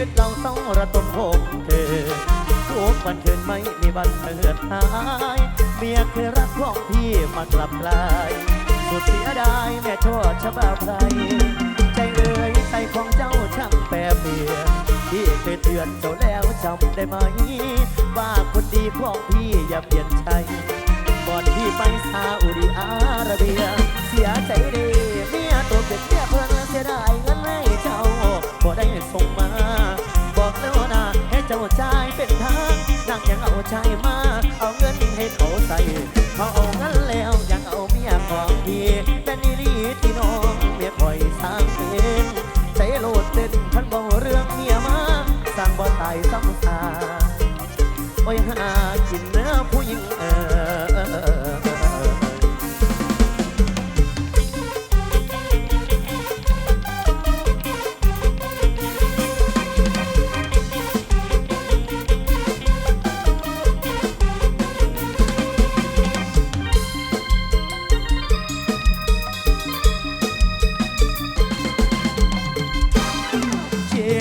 วิตเราต้องระทมหกเธอทุกวันคืนไม่มีวันเหือดหายเมียเคยรักของพี่มากลับกลายสุดเสียดายแม่โทษชะบาใครใจเลยใจของเจ้าช่างแปรเปลี่ยนพี่เคยเตือนเจ้าแล้วจำได้ไหม ว่าคนดีพวกพี่อย่าเปลี่ยนใจก่อนที่ไปซาอุดิอาระเบีย เสียใจดีเมียตัวเด็ดเมียเพื่อนเสียดายเงินให้เจ้าพอได้ส่ง ใจเป็นทางนั่งยังเอาใจมา เอาเงินให้เขาใส่เขาเอาเงินแล้วยังเอาเมียของพี่แต่นี่รีที่น้องเมียคอยสร้างเป็นใจโลดเต้นพันบ่เรื่องเมียมาสร้างบ่ตายซ้ำซากโอ้ยหากินเนื้อผู้หญิงเออ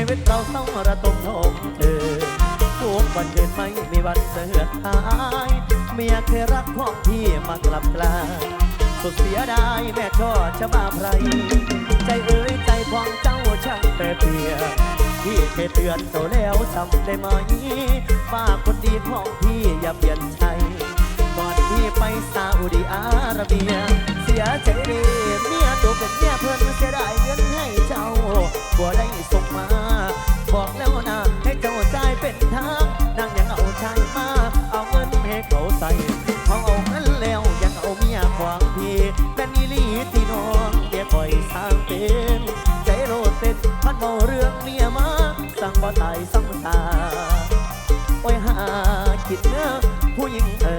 วิตเราต้องระดมลมเธอทุกวันเยืนไม่มีวันเสื่อมหายเมียเคยรักของพี่มากลับกลายสุดเสียดายแม่ทอดชะบาไพรใจเอ้ยใจของเจ้าช่างแปรเปลี่ยนพี่เคยเตือนเจ้าแล้วจำได้ไหมว่าคนดีของพี่อย่าเปลี่ยนใจก่อนที่ไปซาอุดิอาระเบีย เสียใจ็นทางนางยังเอาชายมา เอาเงินให้เขาใส่พอเอาเงินแล้วยังเอาเมียขวางพี่เป็นี่ลีตีน้องเดียคอยสร้างเป็นใจโรดเป็นพันเมาเรื่องเมียมา สั่งบ่ตายสังตาโอ้ยหาคิดเนื้อผู้หญิงเออ